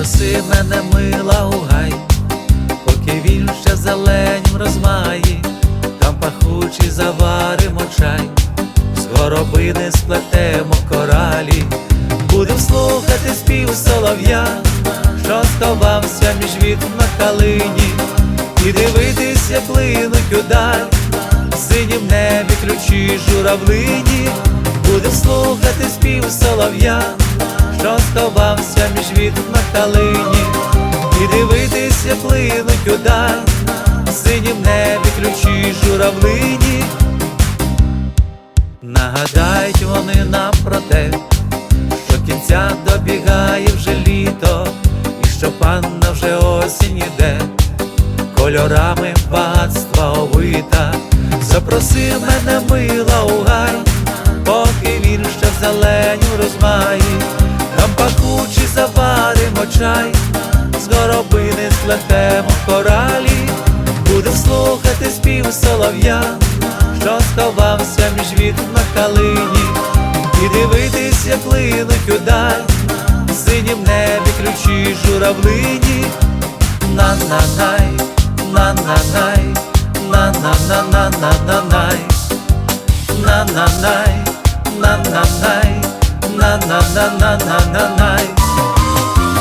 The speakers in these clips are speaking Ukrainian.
Запроси мене мила у гай, поки він ще зеленім розмає, там пахучий заваримо чай, з горобини сплетемо коралі, будем слухати спів солов'я, що сховався між віт на калині, і дивитись, як линуть удаль, в синім небі ключі журавлині, будем слухати спів солов'я, що сховався між віт на калині, і дивитись, як линуть удаль, синім небі ключі журавлині. Нагадають вони нам про те, що кінця добігає вже літо, і що панна вже осінь іде, кольорами багатства овита, запроси мене мила у гай, поки він ще зеленю розмає, чай, з горобини сплетемо коралі, будем слухати спів солов'я, що сховався між віт на калині, і дивитись, як линуть удаль, в синім небі ключі журавлині,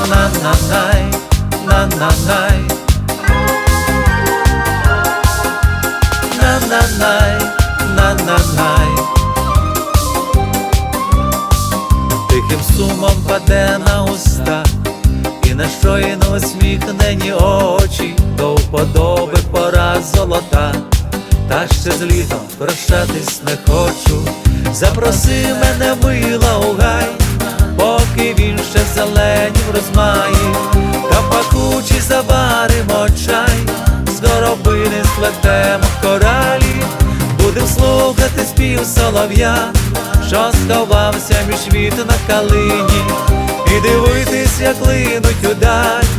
на-на-най, на-на-най, на-на-на-на-на-на-най, на-на-най, на-на-най, на-на-на-на-на-на-най, на-на-най, на-на-най. на-на-най, на-на-най. Тихим сумом паде на уста, і на щойно усміхнені очі, до вподоби пора золота, та ще з літом прощатись не хочу. Запроси мене мила у гай, поки він ще зеленів розмає, та пахучі заваримо чай, з горобини сплетемо коралі, будем слухати спів солов'я, що сховався між віт на калині, і дивитись, як линуть удаль,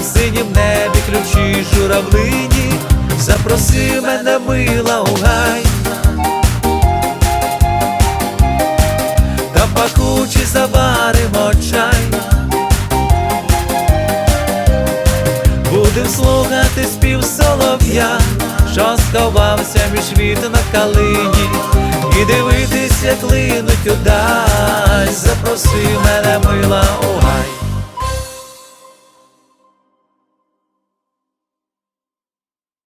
в синім небі ключі журавлині, запроси мене мила у гай. Слухати спів солов'я, що сховався між віт на калині, і дивитись, як линуть удаль, запроси мене мила у.